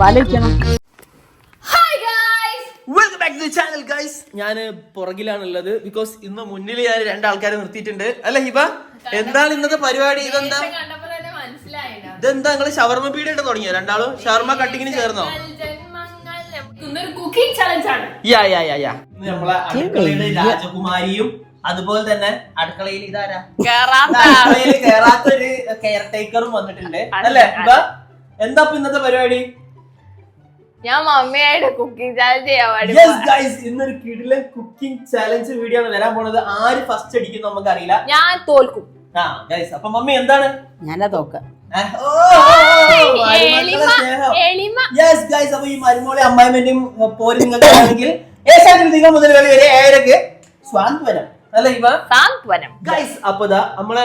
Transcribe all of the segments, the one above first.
പാലൊഴിക്കണം welcome back to channel guys ഞാൻ പുറകിലാണുള്ളത് because ഇന്ന് മുന്നിൽ ഞാൻ രണ്ടാൾക്കാരെ നിർത്തിയിട്ടുണ്ട്. അല്ല ഹിബ? എന്താണ് ഇന്നത്തെ പരിപാടി? ഇതെന്താ? ഇതെന്താ നിങ്ങൾ ഷവർമ പീഡിയായിട്ട് തുടങ്ങിയോ? രണ്ടാളും ഷവർമ കട്ടിങ്ങിന് ചേർന്നോ? കുക്കിംഗ് ചലഞ്ച് ആണ്. യാ യാ യാ യാ നമ്മളെ അടുക്കളയിലെ രാജകുമാരിയും അതുപോലെ തന്നെ അടുക്കളയിൽ ഇതാരാ? അടുക്കളയിൽ കേറാത്തൊരു കെയർ ടേക്കറും വന്നിട്ടുണ്ട്. അല്ലേ? എന്താ ഇന്നത്തെ പരിപാടി? ഞാൻ മമ്മിയായിട്ട് കുക്കിംഗ് ചാലഞ്ച് ചെയ്യാൻ ഇന്നൊരു കിടിലൻ കുക്കിംഗ് ചാലഞ്ച് വീഡിയോ ആണ് വരാൻ പോണത്. ആര് ഫസ്റ്റ് അടിക്കും നമുക്ക് അറിയില്ല ഞാൻ തോൽക്കും. ആ ഗൈസ് അപ്പൊ മമ്മി എന്താണ്? ഞാനാ തോക്ക യെസ് ഗൈസ് അപ്പൊ ഈ മരുമോളെ അമ്മായിമന്റെയും പോരി നിങ്ങൾക്ക് ആണെങ്കിൽ ഏഷ്യാനെറ്റ് നിങ്ങൾ മുതൽ വരെ വരെ ഏഴരക്ക് സ്വാന്തവനം അല്ലേ ഇവ? സാന്ത്വനം ഗൈസ് അപ്പൊ ദാ നമ്മളെ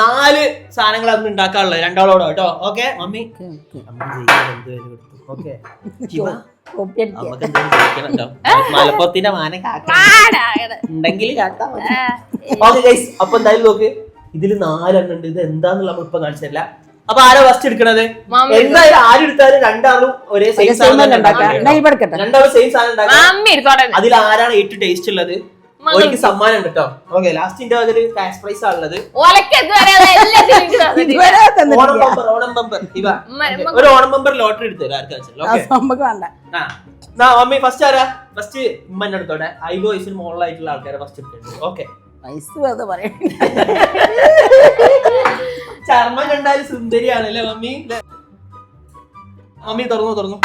നാല് സാധനങ്ങൾ അന്ന് ഉണ്ടാക്കാനുള്ളത്. രണ്ടാളോടോ കേട്ടോ. Okay mummy? ഓക്കെ. മലപ്പുറത്തിന്റെ മാനം കാക്ക. ഉണ്ടെങ്കിൽ. ഓക്കെ ഗൈസ് അപ്പൊ എന്തായാലും നോക്ക് ഇതിൽ നാലെണ്ണം ഉണ്ട്. ഇത് എന്താന്നുള്ള നമ്മൾ ഇപ്പൊ കാണിച്ചില്ല അപ്പൊ ആരാ ഫസ്റ്റ് എടുക്കണത്? എന്തായാലും ആരെടുത്താലും രണ്ടാളും ഒരേ സെയിം സാധനം. രണ്ടാളും സെയിം സാധനം അതിൽ ആരാണ് ഏറ്റവും ടേസ്റ്റ് ഉള്ളത്? മകൾ. സമ്മാനം ഉണ്ട് കേട്ടോ ഓക്കെ ലാസ്റ്റിന്റെ അതിൽ ക്യാഷ് പ്രൈസ് ആണുള്ളത് ഓണം ബമ്പർ ഓണം ബമ്പർ ഇവ. ഒരു ഓണം ബമ്പർ ലോട്ടറി എടുത്തു ആർക്കാ മമ്മി ഫസ്റ്റ് ആരാ? ഫസ്റ്റ് ഉമ്മന്റെ അടുത്തോടെ ഐബോ വയസ്സിന് മുകളിലായിട്ടുള്ള ആൾക്കാരെ ഫസ്റ്റ് എടുത്തിട്ടുണ്ട് ഓക്കെ. പൈസ വേറെ പറയണ്ട. ചർമ്മം കണ്ടാൽ സുന്ദരിയാണ് അല്ലേ മമ്മി? മമ്മി തുറന്നു തുറന്നു.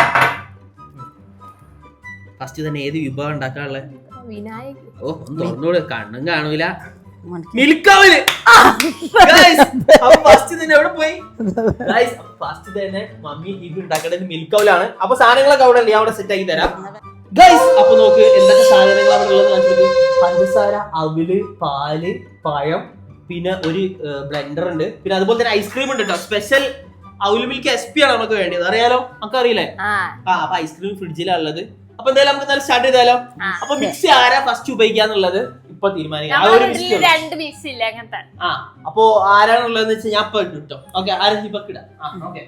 ഫസ്റ്റ് തന്നെ ഏത് വിഭവം ഉണ്ടാക്കാനുള്ളത് വിനായക്. ഓ ഒന്ന് തുറന്നൂടെ കണ്ണും കാണൂല. മിൽക്കാവിൽ. ഫസ്റ്റ് തന്നെ എവിടെ പോയി? ഫസ്റ്റ് തന്നെ മമ്മി ഇത് ഉണ്ടാക്കേണ്ടത് മിൽക്കാവിലാണ്. അപ്പൊ സാധനങ്ങളൊക്കെ അവിടെ ഉണ്ട് ഞാൻ അവിടെ സെറ്റ് ആക്കി തരാം. ഗൈസ് അപ്പൊ നോക്ക് എന്തൊക്കെ സാധനങ്ങൾ അവിടെ ഉള്ളത് പഞ്ചസാര അവിൽ പാൽ പഴം പിന്നെ ഒരു ബ്ലെൻഡർ ഉണ്ട്. പിന്നെ അതുപോലെ തന്നെ ഐസ്ക്രീം ഉണ്ട് കേട്ടോ സ്പെഷ്യൽ ഔൽ മിൽക്ക് എസ് പി ആണ് നമുക്ക് വേണ്ടത് അറിയാലോ? നമുക്ക് അറിയില്ലേ? ആ. ആ അപ്പൊ ഐസ്ക്രീം ഫ്രിഡ്ജിലാണ് ഉള്ളത്. അപ്പൊ എന്തായാലും നമുക്ക് എന്തായാലും സ്റ്റാർട്ട് ചെയ്താലോ. അപ്പൊ മിക്സി ആരാ ഫസ്റ്റ് ഉപയോഗിക്കാന്നുള്ളത് ഇപ്പൊ തീരുമാനിക്കാം. ആ നമ്മുടെ ഒരു മിക്സി രണ്ട് മിക്സ് ഇല്ല അങ്ങനത്തെ? ആ അപ്പോ ആരാണുള്ളതെന്ന് വെച്ചാൽ ഞാൻ ഇപ്പൊ ഇട്ടോ ഓക്കെ ആരാ ഇപ്പൊ ഇടാം? ആ ഓക്കെ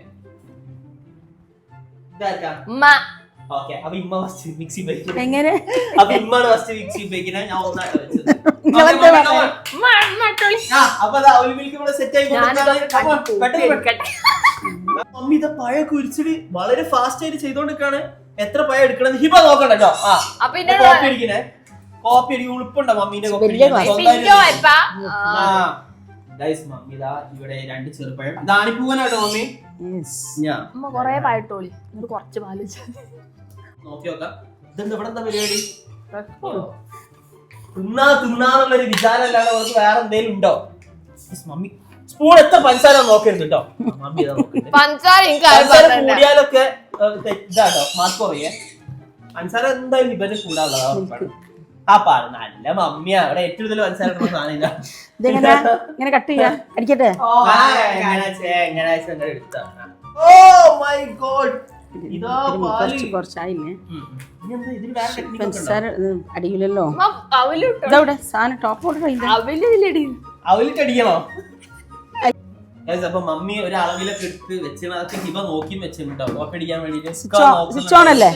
ഓക്കെ അപ്പൊ ഇമ്മ ഫസ്റ്റ് മിക്സി ഉപയോഗിക്കുന്നത് എങ്ങനെ? അപ്പൊ ഇമ്മാണ് ഫസ്റ്റ് മിക്സി ഉപയോഗിക്കുന്നത്. ഞാൻ ഒന്നാണ് വെച്ചത്. മമ്മി ഇത് പഴ കുരിച്ചിട്ട് വളരെ ഫാസ്റ്റ് ആയിട്ട് ചെയ്തോണ്ടിരിക്കാണ്. എത്ര പഴ എടുക്കണം ഹിബ നോക്കണ്ട കേട്ടോ ആ കോപ്പി അടിക്കണേ കോപ്പി അടിക്കും ഉളുപ്പുണ്ടോ മമ്മീന്റെ മമ്മി ഇതാ ഇവിടെ രണ്ട് ചെറുപ്പഴം ദാണിപ്പൂവനാട്ടോ മമ്മി. ഞാൻ കൊറേ പായിട്ടോളി കുറച്ച് പാൽ നോക്കി നോക്കാം. ഇതെന്താ ഇവിടെ എന്താ പരിപാടി തിന്നാ തിന്നാന്നുള്ളൊരു വിചാരമല്ലാതെ അവർക്ക് വേറെ എന്തെങ്കിലും ഉണ്ടോ Yes, മമ്മി സ്പൂൺ എത്ര പഞ്ചസാര നോക്കരുത് കേട്ടോ മമ്മി ഇതാ പഞ്ചാര എനിക്ക് ആരും പഞ്ചസാര പറഞ്ഞില്ല. കൂടിയാലൊക്കെ തെ- ഇതാട്ടോ മാർക്ക് കുറയേ പഞ്ചസാര എന്തായാലും ഇവന്റെ കൂടാനുള്ളതാ ഉറപ്പാണ്. ആ പാൽ നല്ല മമ്മിയാ അവിടെ ഏറ്റവും കൂടുതൽ പഞ്ചസാര ഇടുന്ന. ഇതെങ്ങനെ ഇങ്ങനെ കട്ട് ചെയ്യാ അടിക്കട്ടെ ആ, എങ്ങനെ ചെ- എങ്ങനെ. Oh my God. ഇതാ പാൽ. കുറച്ച് കുറച്ചായില്ലേ? പഞ്ചസാര അടിയില്ലല്ലോ. ഇതവിടെ സാധനം ടോപ്പ് ഓർഡർ അപ്പൊ മമ്മി ഒരു അളവിലൊക്കെ എടുത്ത് വെച്ചാൽ അതൊക്കെ ഹിബ നോക്കി വെച്ചിട്ടുണ്ടോ? കോപ്പി അടിക്കാൻ വേണ്ടിട്ട് സ്വിച്ച് ഓൺ അല്ലേ?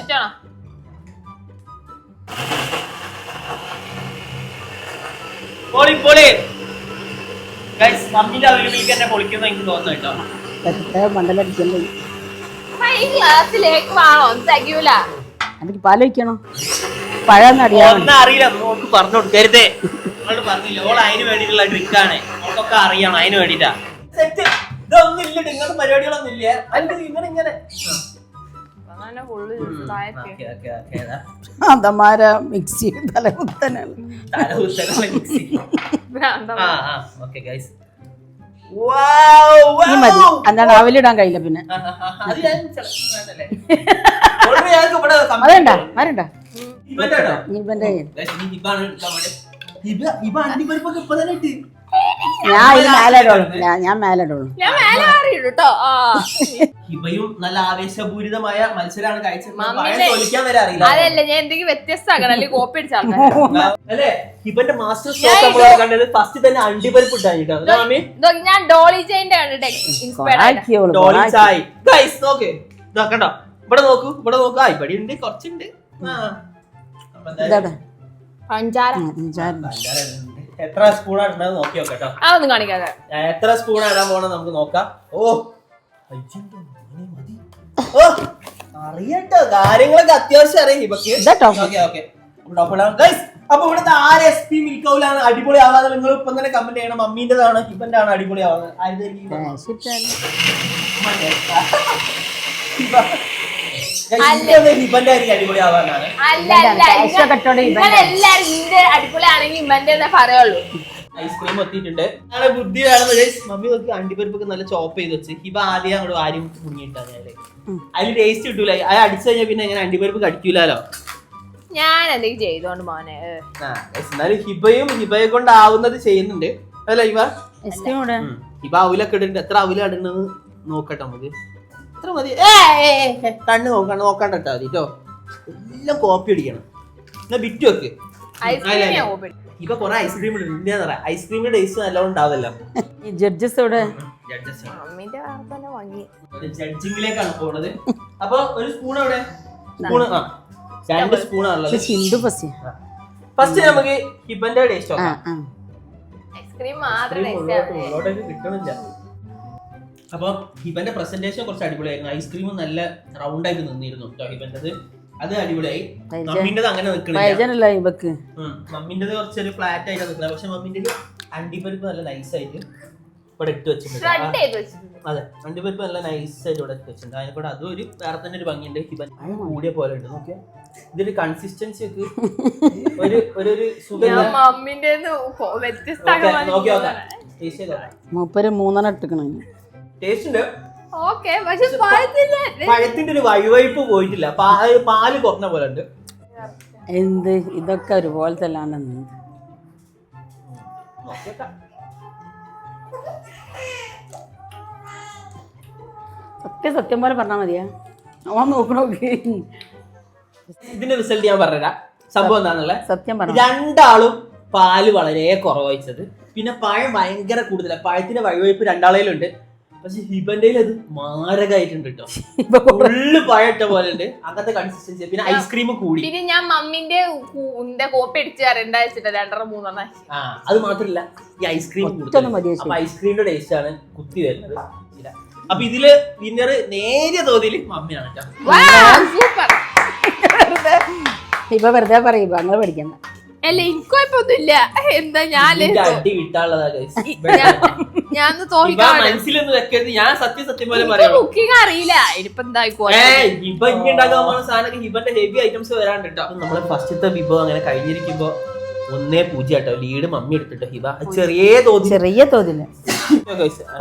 പൊളി പൊളി. ഗൈസ് മമ്മിന്റെ അവൈലബിലിറ്റി തന്നെ പൊളിക്കുന്ന എനിക്ക് തോന്നുന്നു കേട്ടോ. ഉമ്മ ഈ ഗ്ലാസ്സിലേക്ക് വേണോ തികയൂല. എനിക്ക് പാലൊഴിക്കണോ പഴം അറിയാൻ ഒന്നും അറിയില്ല. നോക്ക് പറഞ്ഞു കൊടുക്കരുതേ. നിങ്ങളോട് പറഞ്ഞില്ല ഓൾ അതിന് വേണ്ടിയിട്ടുള്ള ട്രിക്കാണ് ഓൾക്കൊക്കെ അറിയണം അതിന് വേണ്ടിട്ടാ സെറ്റ് ഇതൊന്നും ഇല്ല ഇങ്ങനത്തെ പരിപാടികളൊന്നും ഇല്ല. അതിന്റെ ഇങ്ങനെ ഇങ്ങനെ. അതമാര മിക്സി തലകുത്തനാണ്. തല മിക്സി. ആ ആ ഓക്കെ ഗൈസ് വൗ ഈ മതി എന്താണ് അവലിടാൻ കഴിയില്ല പിന്നെ അത് ഞാൻ ചില- വേണ്ടല്ലേ? Already ഞങ്ങൾക്ക് ഇവിടെ അതണ്ട വരണ്ട ഇവന്റെ ഇട്ട്. ഞാൻ ഇത് മേലെ ഇടുള്ളൂ. ഞാൻ- ഞാൻ മേലെ ഇടുള്ളൂ. ഞാൻ മേലെ മാറിയിടും കേട്ടോ ആ. ഹിബയും നല്ല ആവേശപൂരിതമായ മത്സരമാണ് കഴിച്ചത് മമ്മിനെ- തോലിക്കാൻ വരെ അറിയില്ല. അതല്ല ഞാൻ എന്തെങ്കിലും വ്യത്യസ്തമാക്കണം. അല്ലെങ്കിൽ കോപ്പി അടിച്ച ആൾക്കാർ അല്ലേ? ഹിബന്റെ മാസ്റ്റർ സ്ട്രോക്ക് നമ്മൾ കണ്ടത് ഫസ്റ്റ് തന്നെ അണ്ടിപ്പരിപ്പ് ഇട്ടായിട്ടോ അല്ലേ മമ്മി ഇതൊക്കെ ഞാൻ ഡോളി ജെയിന്റെ കണ്ടിട്ട് ഇൻസ്പയർഡ് ആയിട്ട് കൊളാക്കിയോളൂ ഡോളി ചായ്. ഗൈസ് നോക്ക്. ഇതാ കണ്ടോ? ഇവിടെ നോക്കൂ ഇവിടെ നോക്കൂ. ആ ഇവിടെ ഉണ്ട് കുറച്ചുണ്ട്. ആ. അപ്പൊ എന്തായാലും ഇതാടാ പഞ്ചാര. ഭയങ്കര. എത്ര സ്പൂണാണ് ഉണ്ടെന്ന് നോക്കി നോക്കട്ടോ അതൊന്നും കാണിക്കാതെ. എത്ര സ്പൂൺ ഇടാൻ പോണെന്ന് നമുക്ക് നോക്കാം. ഓ അറിയട്ടോ കാര്യങ്ങളൊക്കെ അത്യാവശ്യം അറിയാം. ഓക്കെ ഓക്കെ അപ്പൊ ഇവിടുത്തെ ആർ എസ് പി മിൽക്കൗലാണ് അടിപൊളി ആവാതെ നിങ്ങൾ ഇപ്പൊ തന്നെ കമന്റ് ചെയ്യണം. മമ്മീന്റെതാണ് ഹിബന്റെ ആണ് അടിപൊളി ആവാതെ ആരുതായിരിക്കും അടിപൊളിയാണെങ്കിൽ എന്നേ പറയുള്ളൂ. ഐസ്ക്രീം എത്തിയിട്ടുണ്ട്. അങ്ങനെ ബുദ്ധി വേണമെന്ന് മമ്മി നോക്കി അണ്ടിപ്പരിപ്പൊക്കെ നല്ല ചോപ്പ് ചെയ്ത് വെച്ച്. ഹിബ ആദ്യം അങ്ങോട്ട് ആരും മുങ്ങിയിട്ടാണ് അതിൽ ടേസ്റ്റ് കിട്ടൂല. അത് അടിച്ചു കഴിഞ്ഞാൽ പിന്നെ എങ്ങനെ അണ്ടിപ്പരിപ്പ് കടിക്കൂലോ ഞാൻ എന്തെങ്കിലും ചെയ്തോണ്ട് മോനെ എന്നാലും ഹിബയും ഹിബയെ കൊണ്ടാവുന്നത് ചെയ്യുന്നുണ്ട്. അല്ല ഹിബ? ഹിബ അവലൊക്കെ ഇടുന്നുണ്ട്. എത്ര അവല ഇടുന്നത് നോക്കട്ടെ നമുക്ക്. എത്ര മതി. കണ്ണ് നോക്കണ്ട നോക്കാണ്ട് ഇട്ടാ മതി കേട്ടോ. എല്ലാം കോപ്പി അടിക്കണം. എന്നാ ബിറ്റ് വെക്ക്. ഇപ്പൊ കൊറേ ഐസ്ക്രീം ഇന്ത്യ ഐസ്ക്രീമിന്റെ ടേസ്റ്റ് നല്ലോണം ഉണ്ടാവില്ല. ഈ ജഡ്ജസ് ഇവിടെ മമ്മീന്റെ വാർത്തന്നെ വാങ്ങി. ജഡ്ജിങ്ങിലേക്കാണ് പോണത്. അപ്പൊ ഒരു സ്പൂൺ അവിടെ സ്പൂൺ ആ. രണ്ട് സ്പൂൺ ആണുള്ളത്. ഹിന്ദു പസ്യ ഫസ്റ്റ് നമുക്ക് ഹിബന്റെ ടേസ്റ്റ് ഐസ്ക്രീം മാത്രം. കിട്ടണില്ല. അപ്പൊ ഹിബന്റെ പ്രസന്റേഷൻ കുറച്ച് അടിപൊളിയായിരുന്നു. ഐസ്ക്രീം നല്ല റൗണ്ട് ആയിട്ട് നിന്നിരുന്നു കേട്ടോ ഹിബന്റത്. അത് അടിപൊളിയായി. അങ്ങനെ നിൽക്കണില്ല ഇവക്ക് കുറച്ചൊരു ഫ്ലാറ്റ് ആയിട്ട് നിൽക്കുന്നത് പക്ഷെ മമ്മിന്റെ അണ്ടിപ്പരിപ്പ് നല്ല നൈസ് ആയിട്ട് ഇവിടെ ഇട്ട് വെച്ചിട്ടുണ്ട്. അതെ അണ്ടിപ്പരിപ്പ് നല്ല നൈസ് ആയിട്ട് ഇവിടെ ഇട്ട് വെച്ചിട്ടുണ്ട്. അതിനെ കൂടെ അതും ഒരു വേറെ തന്നെ ഒരു ഭംഗിയുണ്ട്. ഹിബൻ കൂടിയ പോലെ ഉണ്ട്. നോക്കിയ ഇതിന്റെ കൺസിസ്റ്റൻസി ഒക്കെ ഒരു ഒരു ഒരു സുഖം മൂപ്പര് മൂന്നെണ്ണം ഇട്ടിക്കണ ടേസ്റ്റ് ഉണ്ട് ഓക്കെ പക്ഷെ പഴത്തിന്റെ ഒരു വഴുവഴുപ്പ് പോയിട്ടില്ല. പാ- പാൽ കുറഞ്ഞ പോലെ ഉണ്ട്. എന്ത്? ഇതൊക്കെ ഒരുപോലെ നോക്കിയേക്കാം. സത്യം സത്യം പോലെ പറഞ്ഞാൽ മതിയാ. അവൻ നോക്കണോക്ക് ഇതിന്റെ റിസൾട്ട് ഞാൻ പറഞ്ഞുതരാം. സംഭവം എന്താണെന്നുള്ളത്? സത്യം പറഞ്ഞു? രണ്ടാളും പാൽ വളരെ കുറവായിച്ചത് പിന്നെ പഴം ഭയങ്കര കൂടുതലാണ് പഴത്തിന്റെ വഴുവഴുപ്പ് രണ്ടാളേലുണ്ട്. പക്ഷെ ഹിബന്റെ അത് മാരകമായിട്ടുണ്ട് കേട്ടോ ഫുള്ള് പായട്ട പോലെ ഉണ്ട് അങ്ങനത്തെ കൺസിസ്റ്റൻസി പിന്നെ ഐസ്ക്രീം കൂടി. പിന്നെ ഞാൻ മമ്മിന്റെ ഉന്റെ കോപ്പി അടിച്ച് വെച്ചിട്ട് രണ്ടര മൂന്നെണ്ണം. ആ അത് മാത്രല്ല ഈ ഐസ്ക്രീം അപ്പൊ ഐസ്ക്രീമിന്റെ ടേസ്റ്റ് ആണ് കുത്തി വരുന്നത്. ഇല്ല. അപ്പൊ ഇതിൽ വിന്നർ നേരിയ തോതിൽ മമ്മിയാണ് സൂപ്പർ ഇപ്പൊ വെറുതെ പറയും അങ്ങനെ പഠിക്കണ്ട അല്ല എനിക്ക് കുഴപ്പമൊന്നുമില്ല എന്താ ഞാൻ അടി കിട്ടാനുള്ളതാ. ഞാൻ മനസ്സിലൊന്നും വെക്കരുത്. ഞാൻ സത്യം സത്യം പോലെ പറയാം കുക്കിംഗ് അറിയില്ല. ഇനിയിപ്പോ എന്തായിക്കോ ഹിബ ഇനി ഉണ്ടാക്കാൻ പോകുന്ന സാധനം ഹിബന്റെ ഹെവി ഐറ്റംസ് വരാണ്ട് കേട്ടോ നമ്മളെ ഫസ്റ്റത്തെ വിഭവം അങ്ങനെ കഴിഞ്ഞിരിക്കുമ്പോ ഒന്നേ പൂജ്യം കേട്ടോ ലീഡ് മമ്മി എടുത്തിട്ടോ ഹിബ. ചെറിയ തോതിൽ ചെറിയ തോതിൽ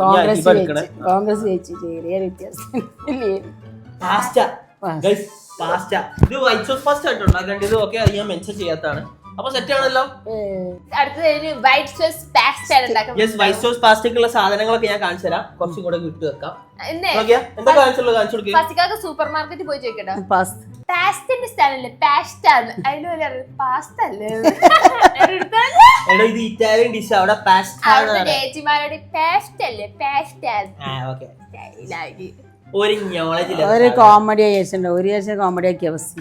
കോൺഗ്രസ് ജയിച്ചു. കോൺഗ്രസ് ജയിച്ചു. ചെറിയ വ്യത്യാസം. പാസ്റ്റ ഇത് വൈറ്റ് സോസ് പാസ്റ്റ ആയിട്ട് ഉണ്ടാക്കേണ്ടത് ഇത് ഓക്കെ അത് ഞാൻ മെൻഷൻ ചെയ്യാത്തതാണ്. അപ്പൊ സെറ്റ് ആണല്ലോ. അടുത്തത് white sauce yes white sauce സാധനങ്ങളൊക്കെ ഞാൻ കാണിച്ചു തരാം. കുറച്ചും കൂടെ വിട്ടു വെക്കാം. സൂപ്പർ മാർക്കറ്റിൽ പോയി ചോദിക്കട്ടോ. പാസ്ത പാസ്തന്റെ സ്ഥലല്ലേ പാസ്റ്റ അതിന് പാസ്ത അല്ലേ? എടാ ഇത് ഇറ്റാലിയൻ ഡിഷ് അവിടെ പാസ്റ്റ അവിടുത്തെ ചേച്ചിമാരോട് പാസ്റ്റ് അല്ലേ? പാസ്റ്റ് ഓക്കെ സ്റ്റൈലാക്കി ഒരു നോളജ് ഒരു കോമഡി ആയിട്ടുണ്ട് ഒരു ആഴ്ച കോമഡി ആക്കിയ അവസ്ഥ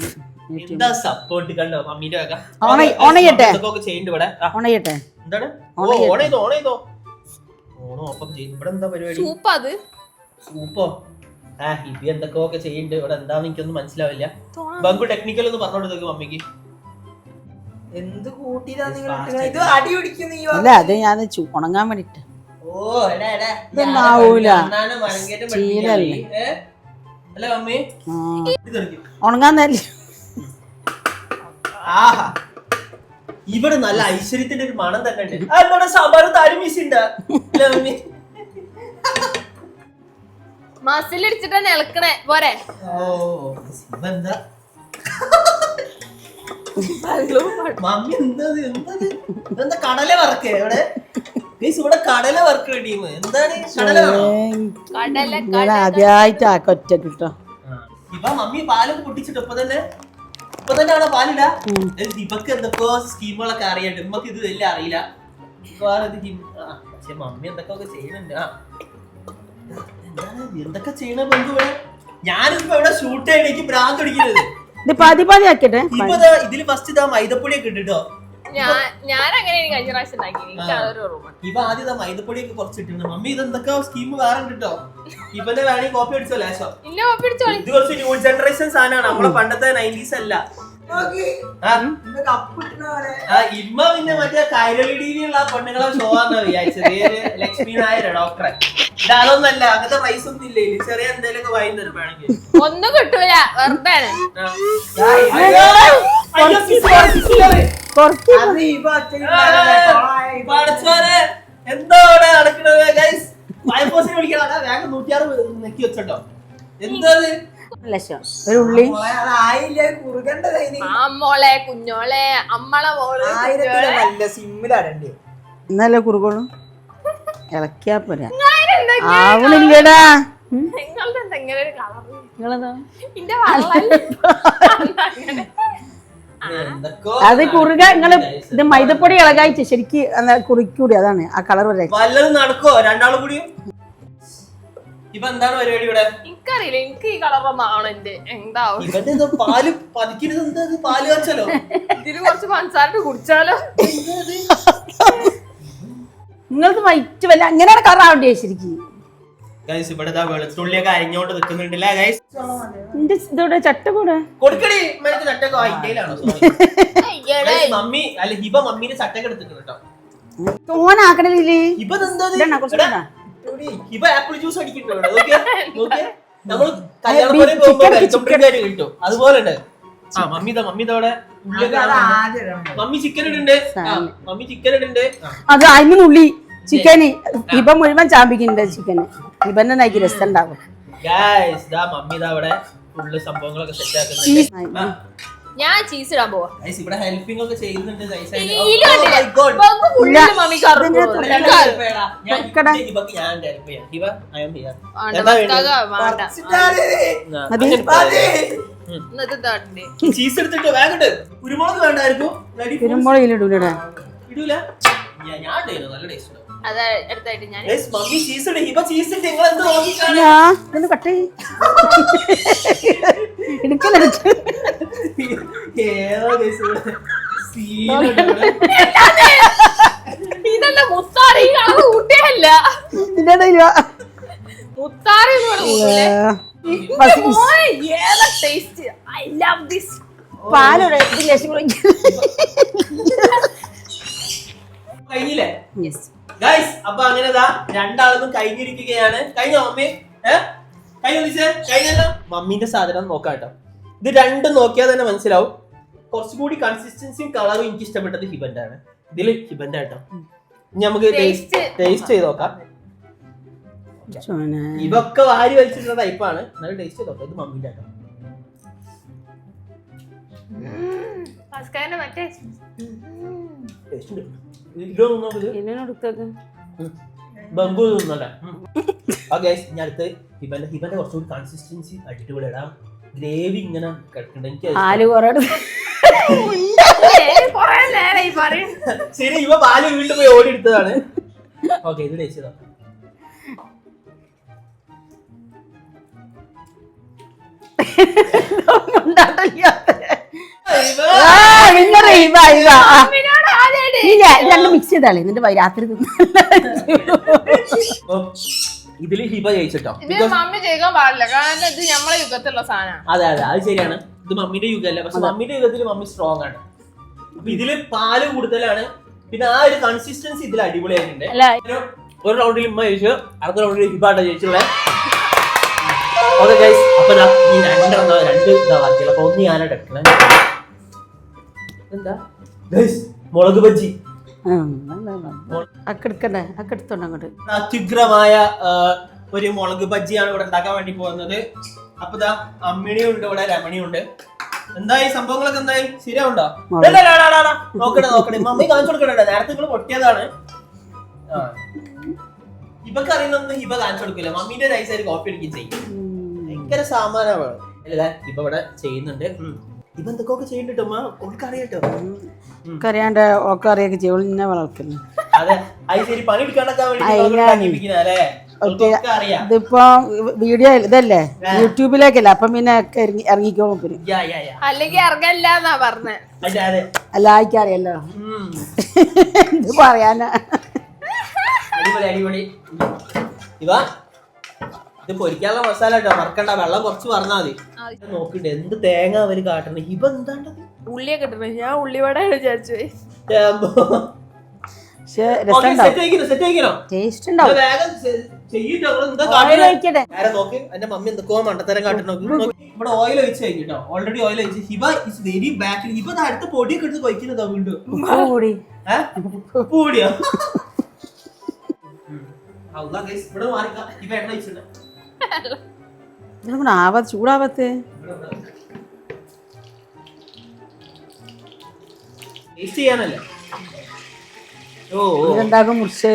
എന്താ സപ്പോർട്ട് കണ്ടോ? മമ്മീന്റെ വക. ഓണ- ഓണയ്യട്ടെ? ഇതൊക്കെ ചെയ്യുന്നുണ്ട് ഇവിടെ. എന്താണ്? ഓണ ഒപ്പം ഇവിടെ എന്താ പരിപാടി? സൂപ്പ് അത് സൂപ്പോ? ആ ഇത് എന്തൊക്കെയൊക്കെ ചെയ്യുന്നുണ്ട്? ഇവിടെ എന്താന്ന് എനിക്കൊന്നും മനസ്സിലാവില്ല. ബങ്കു ടെക്നിക്കൽ ഒന്ന് പറഞ്ഞു കൊടുത്തേക്ക് മമ്മിക്ക്. എന്ത് കൂട്ടിയിട്ടാ നിങ്ങൾ Fast ഇട്ടിക്കണെ? ഇത് അടി പിടിക്കുന്നു ഈ അല്ല അത് ഞാൻ ഉണങ്ങാൻ വേണ്ടിട്ട്. ഓ എടാ എടാ? അല്ല മമ്മി. ഉണങ്ങാൻ നല്ല ആഹാ. ഇവിടെ നല്ല ഐശ്വര്യത്തിന്റെ ഒരു മണം തന്നെ ഉണ്ട്. ആ, ഇവിടെ സാമ്പാർ താടി മീശുണ്ട്. മസിലിടിച്ചിട്ടാണ് ഇളക്കണേ. പോരെ. മമ്മി എന്താ ഇത്? എന്താ ഇതെന്താ കടല വറക്കേ? ഇവിടെ ഇവിടെ കടല വർക്ക് ടീം. എന്താണ്? കടല കടല ആദ്യമായിട്ട് ആക്ക ഒറ്റ കിട്ടോ. ഇപ്പൊ മമ്മി പാലും പൊട്ടിച്ചിട്ട് ഇപ്പൊ തന്നെ ഇപ്പൊ തന്നെ ആണോ പാലില്ല ദീപക്ക് എന്തൊക്കെയോ സ്കീമുകളൊക്കെ അറിയാണ്ട്. ഉമ്മക്ക് ഇത് വലിയ അറിയില്ല. പക്ഷെ മമ്മി എന്തൊക്കെ ചെയ്യുന്നുണ്ട്. ആ. എന്തൊക്കെ ചെയ്യണ ബന്ധു ഇവിടെ? ഞാനിപ്പോ ഇവിടെ ഷൂട്ട് ചെയ്യണ എനിക്ക് ഭ്രാന്ത് പിടിക്കുന്നത്. ഇതിൽ ഫസ്റ്റ് ഇതാ മൈദപ്പൊടിയൊക്കെ ഇട്ടിട്ടോ. ഞാൻ ഞാൻ അങ്ങനെ കഴിഞ്ഞ പ്രാവശ്യം ഉണ്ടാക്കി എനിക്ക് അതൊരു ഓർമ്മ. ഇവ ആദ്യം ഇതാ മൈദപ്പൊടിയൊക്കെ കുറച്ചിട്ടുണ്ട്. മമ്മി ഇതെന്തൊക്കെ സ്കീം വേറെ കിട്ടോ ഇവന്റെ വേണമെങ്കിൽ കോപ്പി അടിച്ചോ ലാശോ? ഇല്ല പിടിച്ചോളി ഇത് കുറച്ച് ന്യൂ ജനറേഷൻ സാധനമാണ്. നമ്മളെ പണ്ടത്തെ നയന്റീസ് അല്ല. ഇമ്മ പിന്നെ മറ്റേ കൈരളി ടിവിയുള്ള ആ പെണ്ണുങ്ങളെ ഷോ ആണെന്ന് വിചാരിച്ചത്. പേര് ലക്ഷ്മി നായര ഡോക്ടറെ ഇത് അതൊന്നല്ല അങ്ങനത്തെ പ്രൈസ് ഒന്നും ഇല്ലേ. ചെറിയ എന്തെങ്കിലും വാങ്ങി തരും വേണമെങ്കിൽ. ഒന്നും കിട്ടൂല. വെറുതെ കുറച്ച് എന്താ നടക്കണത് ഗൈസ് ഫയർഫോഴ്സിനെ വിളിക്കണം വേഗം നൂറ്റിയാറ് നെക്കി വെച്ചോ എന്താ ഇത്? ലക്ഷം ഒരു ഉള്ളി. മോളെ, കുഞ്ഞോളെ അമ്മളെ മോൾ സിമ്മിലാടണ്ടേ എന്നല്ലേ കുറുകോളും ഇളക്കിയാ പോരാ. ആവണില്ലടാ. നിങ്ങളുടെ എന്താ ഇങ്ങനെ ഒരു കളർ നിങ്ങളെന്താ? അത് കുറുക നിങ്ങൾ ഇത് മൈദപ്പൊടി ഇളകായിട്ട് ശരിക്ക് കുറിക്കൂടി അതാണ് ആ കളർ വരെ. വല്ലതും നടക്കോ രണ്ടാളും കൂടി? ഇപ്പൊ എന്താണ് പരിപാടി ഇവിടെ? എനിക്കറിയില്ല എനിക്ക് ഈ എന്റെ ഇവന്റെ പാൽ പതിക്കരുത് എന്താ? ഇത് പാൽ കാച്ചലോ? ഇതിന് കുറച്ച് പഞ്ചസാരട്ട് കുടിച്ചാലോ? നിങ്ങൾക്ക് വൈറ്റ് വല്ല അങ്ങനെയാണ് കളറാവണ്ടേ ശരിക്ക്? ഗൈസ് ഇവിടെ ദാ വെളുത്തുള്ളിയൊക്കെ അരിഞ്ഞോണ്ട് നിൽക്കുന്നുണ്ടല്ലേ ഗൈസ് എന്റെ ഇതോടെ ചട്ട കൂടെ? കൊടുക്കടി ചട്ടൊക്കെ വായിക്കയിലാണോ അയ്യടേ. മമ്മി അല്ല ഹിബ മമ്മീന്റെ ചട്ടൊക്കെ എടുത്തിട്ടുണ്ട് കേട്ടോ. തോനാക്കണില്ലേ ഹിബ ഇതെന്താ ഇത്? എടി, ഹിബ ആപ്പിൾ ജ്യൂസ് അടിക്കുന്നുണ്ടോ? നോക്കിയേ, നോക്കിയേ. നമ്മൾ കല്യാണം പോലെ പോകുമ്പോ ചിക്കൻ വെൽക്കം ഡ്രിങ്ക് ആയിട്ട് കിട്ടും. അതുപോലെ ഉണ്ട് ആ മമ്മി ഇതാ മമ്മി ഉള്ളിയൊക്കെ ചിക്കൻ ഇടുന്നുണ്ട്. ആ, മമ്മി ചിക്കൻ ഇടുന്നുണ്ട്. അത് അതിന് ഉള്ളി. ചിക്കന്. ഇവ മുഴുവൻ ചാമ്പിക്കുന്നുണ്ട് ചിക്കന്. ഇവന്റെ നൈക്ക് രസം ഉണ്ടാവും ദാ മമ്മി ഇതാ അവിടെ ഫുള്ള് സംഭവങ്ങളൊക്കെ സെറ്റ് ആക്കുന്നുണ്ട്. ഞാൻ ചീസ് ഇടാൻ പോവാ. ഇവിടെ ഹെൽപ്പിംഗ് ഒക്കെ ചെയ്യുന്നുണ്ട് വേണ്ട? വേണ്ട. ചീസ് എടുത്തിട്ട്? വേഗണ്ട് കുരുമുളക് വേണ്ടായിരിക്കും. റെഡി കുരുമുളകിലിടൂലടാ ഇടൂല. ഞാൻ ഞാൻ നല്ല ടേസ്റ്റ് ഇതല്ല മുത്താറി കൂട്ടിയല്ല മുത്താറി ടേസ്റ്റ് ഐ ലവ് ദിസ് പാലൊരു ലക്ഷം കഴിഞ്ഞില്ലേ? ഗൈസ് അപ്പൊ അങ്ങനെ ദാ രണ്ടാളും കഴിഞ്ഞിരിക്കുകയാണ്. കഴിഞ്ഞോ മമ്മി? കഴിഞ്ഞോ കഴിഞ്ഞല്ലോ? മമ്മീന്റെ സാധനം നോക്കാം കേട്ടോ. ഇത് രണ്ടും നോക്കിയാൽ തന്നെ മനസ്സിലാവും. കുറച്ചുകൂടി കൺസിസ്റ്റൻസിയും കളറും എനിക്ക് ഇഷ്ടപ്പെട്ടത് ഹിബന്റെ ആണ് ഇതിൽ ഹിബന്റെ കേട്ടോ. ഇനി നമുക്ക്. ടേസ്റ്റ് ചെയ്ത് നോക്കാം. ഇതൊക്കെ വാരി വലിച്ചിട്ടുള്ള ടൈപ്പാണ് എന്നാലും ടേസ്റ്റ് ചെയ്ത് നോക്കാം. ഇത് മമ്മീന്റെ കേട്ടോ. ടേസ്റ്റ് ഉണ്ട്. അടുത്ത് ഹിബന്റെ ഹിബന്റെ കുറച്ചുകൂടി കൺസിസ്റ്റൻസി അടിപൊളി ഇടാം. ഗ്രേവി ഇങ്ങനെ കിടക്കണ്ട. എനിക്ക് കുറെ പറയും. ശരി ഇവ പാൽ വീണ്ടും പോയി ഓടി എടുത്തതാണ്. ഓക്കെ ഇത് ടേസ്റ്റ് ചെയ്തോ? ഇവ ഇവ ഇവ രണ്ടും മിക്സ് ചെയ്താളെ. എന്നിട്ട് രാത്രി ഇതിൽ ഹിബ ജയിച്ചിട്ടോ. ഇത് മമ്മി ജയിക്കാൻ പാടില്ല. കാരണം ഇത് നമ്മളെ യുഗത്തിലുള്ള സാധനമാണ് അതെ അതെ. അത് ശരിയാണ്. ഇത് മമ്മിന്റെ യുഗമല്ല. പക്ഷെ മമ്മിന്റെ യുഗത്തിൽ മമ്മി സ്ട്രോങ് ആണ്. അപ്പൊ ഇതിൽ പാൽ കൂടുതലാണ്. പിന്നെ ആ ഒരു കൺസിസ്റ്റൻസി ഇതിൽ അടിപൊളിയായിട്ടുണ്ട്. അല്ല. ഒരു- റൗണ്ടിൽ ഉമ്മ ജയിച്ചു. അടുത്ത റൗണ്ടിൽ ഹിബാട്ട ജയിച്ചുള്ളത് ഓക്കെ ഗൈസ് അപ്പൊ ഈ രണ്ടെണ്ണം രണ്ട് ഇതാ ബാക്കിയുള്ള. അപ്പൊ ഒന്ന് ഞാനാ എടുക്കണേ. എന്താ? ഗൈസ് മുളക് ബജ്ജി. അക്കെടുക്കണ്ടേ അക്കെടുത്തോണ്ട് അങ്ങോട്ട്. അത്യുഗ്രമായ ഒരു മുളക് ബജ്ജിയാണ് ഇവിടെ ഉണ്ടാക്കാൻ വേണ്ടി പോകുന്നത്. അപ്പൊ ദാ അമ്മിണിയും ഉണ്ട് ഇവിടെ രമണിയും ഉണ്ട് എന്തായി? സംഭവങ്ങളൊക്കെ എന്തായി? ശരിയാവുണ്ടോ? നോക്കണേ നോക്കണേ മമ്മി കാണിച്ചു കൊടുക്കണേ നേരത്തെ നിങ്ങൾ പൊട്ടിയതാണ്. ഇവക്ക് അറിയുന്നൊന്നും ഇവ കാണിച്ചു കൊടുക്കില്ല. മമ്മീന്റെ ഒരു നൈസായിട്ട് കോപ്പി അടിക്കുകയും ചെയ്യും. ഭയങ്കര സാമാനമാണ് അല്ലേ ഇപ്പൊ ഇവിടെ ചെയ്യുന്നുണ്ട്. ഇവ എന്തൊക്കെ ഓൾക്ക് അറിയട്ടോ അറിയാണ്ട് അറിയൊക്കെ ചെയ്യും. ഇന്നെ വളർത്തുന്നു. അതെ. അത് ശരി. പണി എടുക്കാണ്ടൊക്കെ വേണ്ടി അയ്യാണ്. അല്ലേ? ഓൾക്കൊക്കെ അറിയാം ഇതിപ്പോ വീഡിയോ ഇതല്ലേ? യൂട്യൂബിലേക്കല്ലേ? അപ്പം പിന്നെ ഇറങ്ങിക്കോളും പിന്നെ യാ യാ യാ. അല്ലെങ്കിൽ ഇറങ്ങല്ല പറഞ്ഞേ. അല്ല ആയിക്കറിയല്ലോ. എന്ത് പറയാനാ. അടിപൊളി അടിപൊളി. ഇവ? ഇത് പൊരിക്കാനുള്ള മസാല കേട്ടോ മറക്കണ്ട വെള്ളം കുറച്ച് പറഞ്ഞാൽ മതി. നോക്കിട്ട് എന്ത് തേങ്ങ അവർ കാട്ടണേ? ഇവ എന്താണ്ടത്? ഉള്ളിയൊക്കെ ഇട്ടിട്ടുണ്ട് ഞാൻ ഉള്ളിവട വിചാരിച്ചു പോയി. പക്ഷെ ടേസ്റ്റ് ഉണ്ടാവും. ഓൾറെഡി ഓയിൽ ഒഴിച്ച് ഹിബ ഇസ് വെരി ബാക്കിൽ ഹിബ ദാ അടുത്ത പൊടിയൊക്കെ എടുത്ത് കൊയ്ക്കുന്നതാ വീണ്ടും. ഉപ്പ് കൂടി. ഏഹ് പൊടിയോ അല്ല ഗൈസ് ഇവിടെ മാറിക്ക. ഹിബ എണ്ണ ഒഴിച്ചിട്ടുണ്ട് ആവാത്ത ചൂടാവത്തെ? ഇതെന്താക്കും മുറിച്ച്?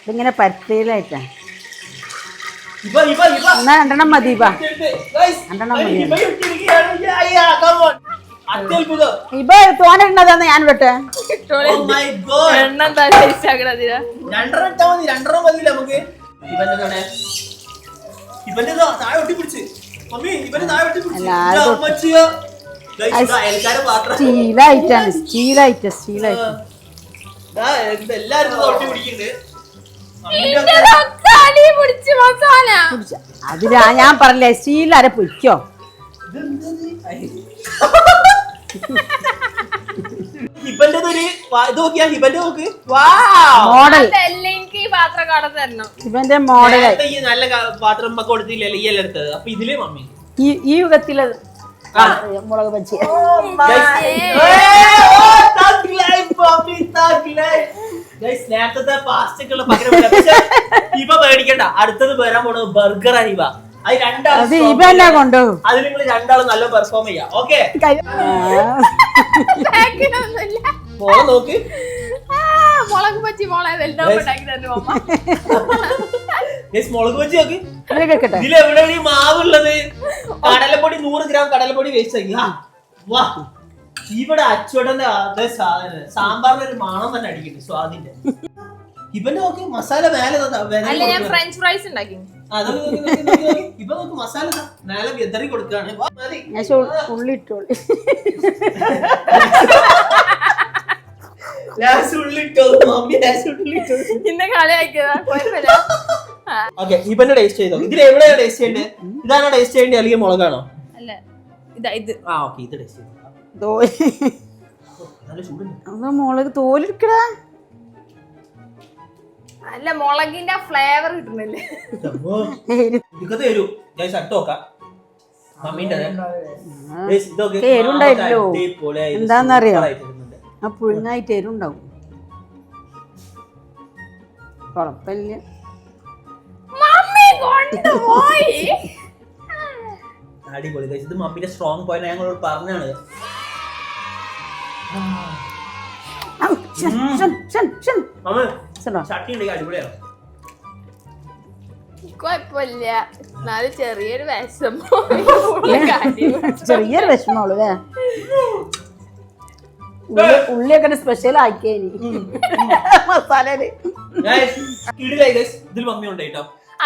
ഇതിങ്ങനെ പരത്തിയിലായിട്ടാ എന്നാ രണ്ടെണ്ണം മതി ഇപ്പ രണ്ടെണ്ണം മതി ഓൺ അത്യത്ഭുതം ഇപ്പൊ ഞാൻ വിട്ടെ ഓ മൈ ഗോഡ് എണ്ണ എന്താ രണ്ടെണ്ണം മതി രണ്ടെണ്ണം നമുക്ക്? ഇവന്റെ താഴെ മമ്മി ഇവന്റെ താഴെ സ്റ്റീലായിട്ടാണ് സ്റ്റീലായിട്ട് സ്റ്റീലായിട്ട്. ദാ എല്ലാരും ഒട്ടി പിടിക്കുന്നുണ്ട്. ഞാൻ പറഞ്ഞില്ലേ സ്റ്റീലാരെ പൊയ്ക്കോ. ഇതെന്തത്? അയ്. ഹിബന്റെ ഒരു വാ- ഇത് നോക്കിയാ ഹിബന്റെ നോക്ക്. വാ മോഡൽ. അതല്ല എനിക്ക് ഈ പാത്രം കട തരണം. ഇവന്റെ മോഡലായി നേരത്തെ ഈ നല്ല ക- പാത്രം കൊടുത്തില്ലല്ലോ ഈ എല്ലാം എടുത്തത്. അപ്പൊ ഇതിൽ മമ്മി. ഈ ഈ യുഗത്തിൽ മുളക് ബജി Guys, Guys, നേരത്തെ പകരം. പക്ഷേ ഇവ പേടിക്കണ്ട അടുത്തത് വരാൻ പോണത് ബർഗർ ഇവ അത് രണ്ടാളും അത് strong ഇവ എന്നാ ചെയ്യാം. നിങ്ങൾ രണ്ടാളും നല്ല പെർഫോം ചെയ്യാം. ഓക്കെ മോളെ നോക്ക്. ആ, മുളക് പച്ചി മോളെ. മുളക് നോക്ക്. ഇതിൽ ഈ മാവുള്ളത്? കടലപ്പൊടി നൂറ് ഗ്രാം കടലപ്പൊടി വേസ്റ്റ് ആക്കി വാ. ഇവിടെ അച്ചുടന്റെ അതേ സാധനം സാമ്പാറിന്റെ ഒരു മണം തന്നെ അടിക്കുന്നുണ്ട് സ്വാദിന്റെ. ഇവന്റെ നോക്കി മസാല മേലെ അല്ല ഞാൻ ഫ്രഞ്ച് ഫ്രൈസ് ഉണ്ടാക്കി. ഇപ്പൊ നോക്ക് മസാല മേലെ വിതറി കൊടുക്കാണ്. ഞാൻ ഉള്ളി ഇട്ടോളി. ഇന്ന് കളിയാക്കിയതാ കുഴപ്പമില്ല. ഓക്കെ ഇവന്റെ ടേസ്റ്റ് ചെയ്തോ? ഇതിൽ എവിടെയാണ് ടേസ്റ്റ് ചെയ്യേണ്ടത് ഇതാണോ ടേസ്റ്റ് ചെയ്യേണ്ടത്? അല്ലെങ്കിൽ മുളകാണോ? അല്ല ഇതാ ഇത്. ആ ഓക്കെ ഇത് ടേസ്റ്റ് ചെയ്തോ. മുളക് തോലെടുക്കടാ അല്ല മുളകിന്റെ ഫ്ലേവർ കിട്ടുന്നില്ലേ? തരൂ. ഞാൻ ഷർട്ട് നോക്കാം. അടിപൊളിയായി എന്താന്നറിയോ? ആ പുഴുങ്ങായിട്ട് എരുണ്ടാവും കുഴപ്പമില്ല അടിപൊളി. ഇത് മമ്മിന്റെ സ്ട്രോങ് പോയിന്റ് ഞങ്ങളോട് പറഞ്ഞാണ്. മമ്മ? ചട്ടി ഉണ്ടെങ്കിൽ അടിപൊളിയാണ് കുഴപ്പമില്ല. എന്നാലും ചെറിയൊരു വിഷം ചെറിയൊരു വിഷമമുള്ളൂ അല്ലേ? ഉള്ളി ഉള്ളിയൊക്കെ സ്പെഷ്യൽ ആക്കിയേനി. മസാലയിൽ. guys. ഇതിൽ മമ്മി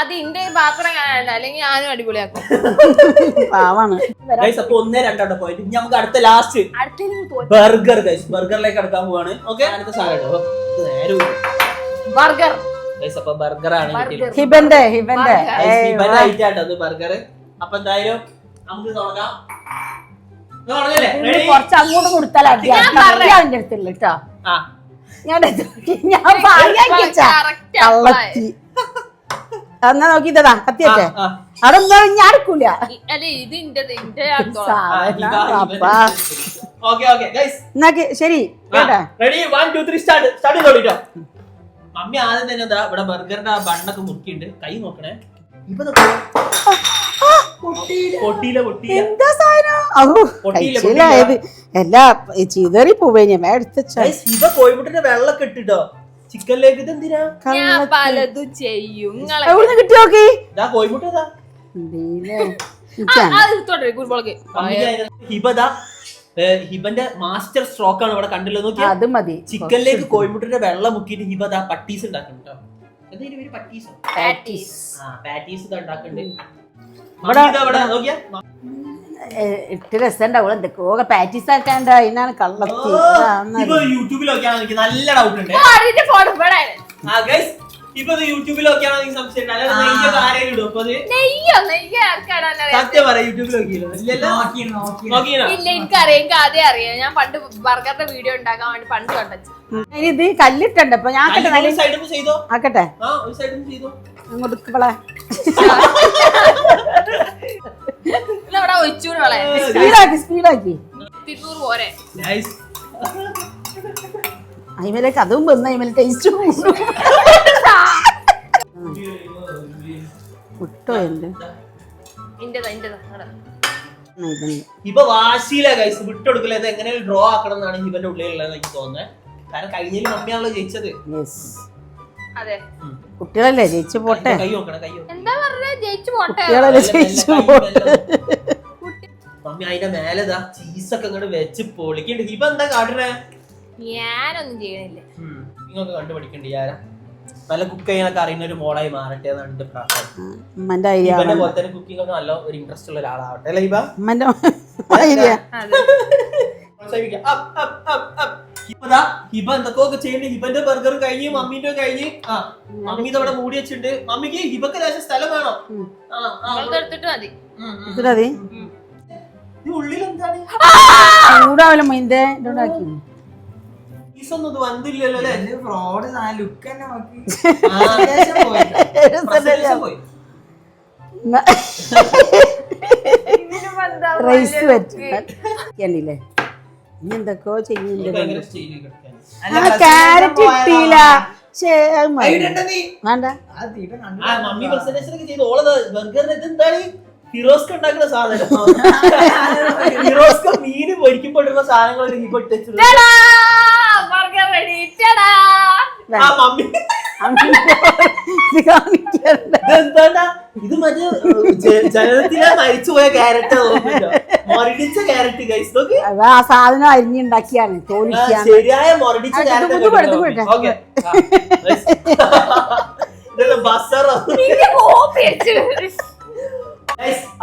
അത് ഇന്റെ പാത്രം കാണണ്ട. അല്ലെങ്കിൽ ഞാനും അടിപൊളിയാക്കും. പാവാണ്. ഗൈസ് അപ്പൊ ഒന്നേ രണ്ടാട്ടോ പോയിട്ട് ഇനി നമുക്ക് അടുത്ത ലാസ്റ്റ് ബർഗർ ബർഗറിലേക്ക് അടുക്കാൻ പോവാണ്. ഓക്കെ അടുത്ത സാധനം. നേരെ ബർഗർ. അപ്പൊ ബർഗർ. ആണ് Burger. ഹിബന്റെ. ഹിബന്റെ. ബർഗർ. അപ്പൊ എന്തായാലും നമുക്ക് തുടങ്ങാം. കുറച്ച് അങ്ങോട്ട് കൊടുത്താൽ ഞാൻ കത്തി അവന്റെ അടുത്തുള്ള കേട്ടോ. ആ. ഞാൻ ഞാൻ കള്ളത്തി. എന്നാ കത്തിയട്ടെ? എടുക്കൂല. ശരി കേട്ടാ. മമ്മി ആദ്യം തന്നെ എന്താ ഇവിടെ ബർഗറിന്റെ ആ ബണ്ണൊക്കെ മുക്കിണ്ട് കൈ നോക്കണേ. ഇപ്പൊ എന്താ സാധനം? ഔ, പൊട്ടിയില്ല, കഴിച്ചില്ലായത് എല്ലാ ചിതറി പോവേ ഞാൻ എടുത്ത Guys, ഇവ കോഴിമുട്ടിന്റെ വെള്ളമൊക്കെ ഇട്ടിട്ടോ? ചിക്കൻ ലേക്ക് ഇത് എന്തിനാ? ഞാൻ പലതും ചെയ്യും. ഹിബന്റെ മാസ്റ്റർ സ്ട്രോക്ക് ആണ് ഇവിടെ കണ്ടില്ല? നോക്കി അത് മതി. ചിക്കനിലേക്ക് കോഴിമുട്ടന്റെ വെള്ളം മുക്കിയിട്ട് ദാ പട്ടീസ് ഉണ്ടാക്കുന്നുണ്ട് പട്ടീസോ പാറ്റീസ് ആ? പാറ്റീസ് ഉണ്ടാക്കുന്നുണ്ട് നോക്കിയാ. ഇട്ട് രസമുണ്ടാവും. എന്തൊക്കെ പാറ്റീസ് ആക്കാണ്ട് അതിനാണ് കള്ളത്തി. യൂട്യൂബിലൊക്കെ നല്ല ഡൗട്ട് ഉണ്ട്. ഇപ്പൊ സംശയം ഇടും അപ്പൊ നെയ്യോ നെയ്യോ? സത്യം പറ ഇല്ല എനിക്കറിയാം. എനിക്ക് അറിയാം. ഞാൻ പണ്ട് ബർഗറിന്റെ വീഡിയോ ഉണ്ടാക്കാൻ വേണ്ടി പണ്ട് കണ്ടു ഇത് കല്ലിട്ടുണ്ട്. അപ്പൊ ഞാൻ ആക്കട്ടെ അങ്ങോട്ട് ഇപ്പളെ ഇവിടെ ഒഴിച്ചൂടെ സ്പീഡാക്കി സ്പീഡാക്കി. പോരെ. നൈസ് അയിമലേക്ക് അതും വന്ന് അയിമല ടേസ്റ്റ് മുട്ടോ എന്റെ. ഇപ്പൊ വാശിയില ഗൈസ് വിട്ടെടുക്കില്ല. ഇത് എങ്ങനെ ഡ്രോ ആക്കണം എന്നാണ് ഇവന്റെ ഉള്ളിലുള്ളത് എനിക്ക് തോന്നുന്നത്. കാരണം കഴിഞ്ഞ മമ്മിയാണല്ലോ ജയിച്ചത്. അതെ. കുട്ടികളല്ലേ ജയിച്ചു പോട്ടെ. കൈ നോക്കണം കൈ എന്താ പറഞ്ഞ? ജയിച്ചു പോട്ടെ. കുട്ടികളല്ലേ ജയിച്ചു പോട്ടെ. മമ്മി അതിന്റെ മേലെതാ ചീസൊക്കെ ഇങ്ങോട്ട് വെച്ച് പൊളിക്കണ്ട്. ഇപ്പൊ എന്താ കാട്ടണേ? ഞാനൊന്നും ചെയ്യണില്ല. നിങ്ങൾക്ക് കണ്ടുപിടിക്കണ്ട് ഞാന നല്ല കുക്ക് ചെയ്യാനൊക്കെ അറിയുന്ന ഒരു മോളായി മാറട്ടെ എന്നാണ് എന്റെ പ്രാർത്ഥന. ഐഡിയ ഇവന്റെ പോലെ തന്നെ കുക്കിംഗ് ഒക്കെ നല്ല ഒരു ഇൻട്രസ്റ്റ് ഉള്ള ഒരാളാവട്ടെ അല്ലേ ഹിബ? എന്തൊക്കെ ഹിബന്റെ ബർഗർ കഴിഞ്ഞ് മമ്മീന്റെ കഴിഞ്ഞ്. ആ മമ്മി ഇതവിടെ മൂടി വെച്ചിട്ടുണ്ട്. മമ്മിക്ക് ഹിബക്ക് ലേശം സ്ഥലം വേണോ. ഉള്ളിൽ എന്താണ് ചൂടാവല്ലോ മൈൻഡേ ഇതുണ്ടാക്കി ഇത് വന്നില്ലല്ലോ അല്ലേ? ഫ്രോഡ് ലുക്ക് തന്നെ നോക്കി. പോയി. പ്രസന്റേഷൻ പോയി. ഇതിനിപ്പോ എന്താ റൈസ് വലിയ വെച്ചില്ലേ ഇനി എന്തൊക്കെയോ ചെയ്യുന്നുണ്ട് ഭയങ്കര ആ ക്യാരറ്റ് ഇട്ടില്ല. ശ്ശേ, അത് മതി. നീ. വേണ്ട. ആ കണ്ടു. ആ മമ്മി ചെയ്ത് ഓളത്. ബർഗറിന് ഉണ്ടാക്കുന്ന സാധനം. ഫിറോസ്ക്ക് മീന് പൊരിക്കുമ്പോഴുള്ള സാധനങ്ങൾ ഇപ്പൊ ഇട്ടിട്ടുണ്ട് ഇത് മറ്റേ ജനനത്തിലെ മരിച്ചുപോയ ക്യാരറ്റ് മൊരടിച്ച ക്യാരറ്റ് ഗൈസ് നോക്ക് അത് ആ സാധനം അരിഞ്ഞുണ്ടാക്കിയാണ് ശരിയായ മൊരടിച്ച ക്യാരറ്റ്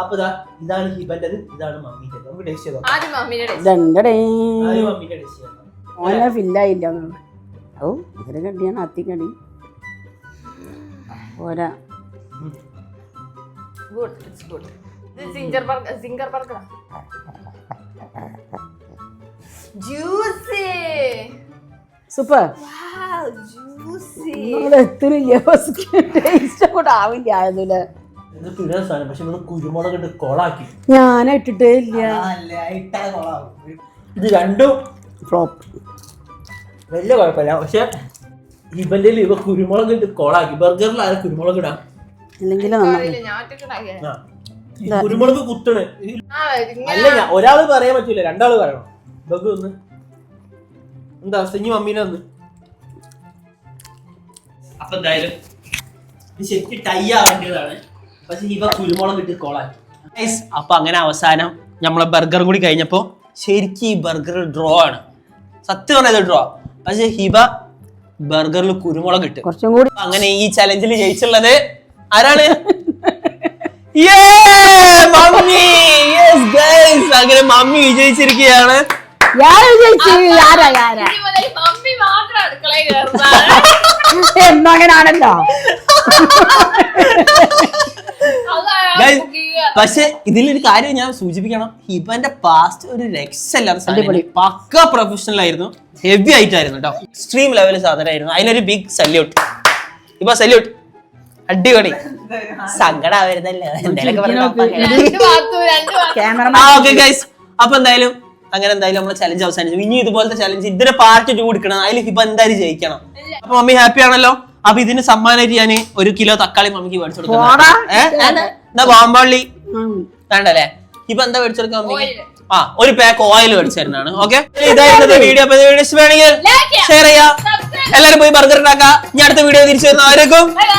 അപ്പൊ ഇതാണ് ഹിബന്റത് ഇതാണ് മമ്മിന്റെ നമുക്ക് ടേസ്റ്റ് ടേസ്റ്റ് ടേസ്റ്റ് ഓനെ ഫില്ലായില്ല ഓ ഇവരെ കടിയാണ് അത്തിക്കടി പോരാ. ഗുഡ് ഇറ്റ്സ് ഗുഡ് ഇത് zinger burger zinger burger juicy super taste കൂടെ ആവില്ല ഞാൻ ഇട്ടിട്ടേ ഇല്ല. അല്ല ഇട്ടാ കൊള്ളാവും ഇത് രണ്ടും ഫ്ലോപ്പ് വലിയ കുഴപ്പമില്ല. പക്ഷെ ഇവന്റെ ഇവ കുരുമുളക് ഇട്ട് കൊളാക്കി. ബർഗറിൽ ആരും കുരുമുളക് ഇടാം? അല്ലെങ്കിൽ. ആ. ഈ കുരുമുളക് കുത്തണ്. അല്ല ഞാൻ ഒരാൾ പറയാൻ പറ്റൂല. രണ്ടാൾ പറയണം. ഇതൊക്കെ ഒന്ന്. എന്താ സെഞ്ഞി മമ്മീനെ ഒന്ന്. അപ്പൊ എന്തായാലും ഇത് ശരിക്കും ടൈ ആവേണ്ടതാണ്. പക്ഷെ ഇവ കുരുമുളക് ഇട്ട് കോളാക്കി. Guys, അപ്പൊ അങ്ങനെ അവസാനം നമ്മളെ ബർഗർ കൂടി കഴിഞ്ഞപ്പോ ശരിക്കും ഈ ബർഗർ ഡ്രോ ആണ്. സത്യം പറഞ്ഞത് ഡ്രോ പക്ഷെ ഹിബ ബർഗറിൽ കുരുമുളക് ഇട്ട്. കുറച്ചും കൂടി അങ്ങനെ ഈ ചലഞ്ചിൽ ജയിച്ചുള്ളത് ആരാണ്? മമ്മി. Yes, guys. അങ്ങനെ മമ്മി വിജയിച്ചിരിക്കുകയാണ്. ഞാനും വിജയിച്ചു ആരാ ആരാ ഇനി മുതൽ മമ്മി മാത്രം അടുക്കളയിൽ കയറുന്നതാണ് എന്നും അങ്ങനാണല്ലോ അതാണ് Guys, cook ചെയ്യുക. പക്ഷെ ഇതിലൊരു കാര്യം ഞാൻ സൂചിപ്പിക്കണം. ഹിബന്റെ പാസ്റ്റ് ഒരു രക്ഷയില്ലാത്ത അടിപൊളി. പക്ക പ്രൊഫഷണൽ ആയിരുന്നു. ഹെവി ആയിട്ടായിരുന്നു കേട്ടോ. എക്സ്ട്രീം ലെവൽ സാധനമായിരുന്നു. അതിനൊരു ബിഗ് സല്യൂട്ട് ഇപ്പൊ സല്യൂട്ട് അടിപൊളി. സങ്കടാവരുതല്ലേ? അപ്പൊ എന്തായാലും അങ്ങനെ എന്തായാലും നമ്മൾ ചലഞ്ച് അവസാനിച്ചു. ഇനി ഇതുപോലത്തെ ചലഞ്ച് ഇതിന്റെ പാർട്ട് ടു കൊടുക്കണം. അതിൽ ഹിബ എന്തായാലും ജയിക്കണം. അപ്പൊ മമ്മി ഹാപ്പി ആണല്ലോ? അപ്പൊ ഇതിന് സമ്മാനമായിട്ട് ഞാൻ ഒരു കിലോ തക്കാളി മമ്മിക്ക് മേടിച്ചു കൊടുക്കാം ഏഹ് എന്താ വേണ്ടല്ലേ? ഇപ്പൊ എന്താ മേടിച്ചു കൊടുക്കാൻ ആ ഒരു പാക്ക് ഓയിൽ മേടിച്ചു തരുന്നതാണ് ഓക്കെ ഇതായിരുന്നു വീഡിയോ വേണമെങ്കിൽ വീഡിയോ ഇഷ്ടമാണെങ്കിൽ. ഷെയർ ചെയ്യാം. എല്ലാരും പോയി ബർഗർ ഉണ്ടാക്കാം. ഞാൻ അടുത്ത വീഡിയോ തിരിച്ചു വരുന്നവരേക്കും ബൈ ബൈ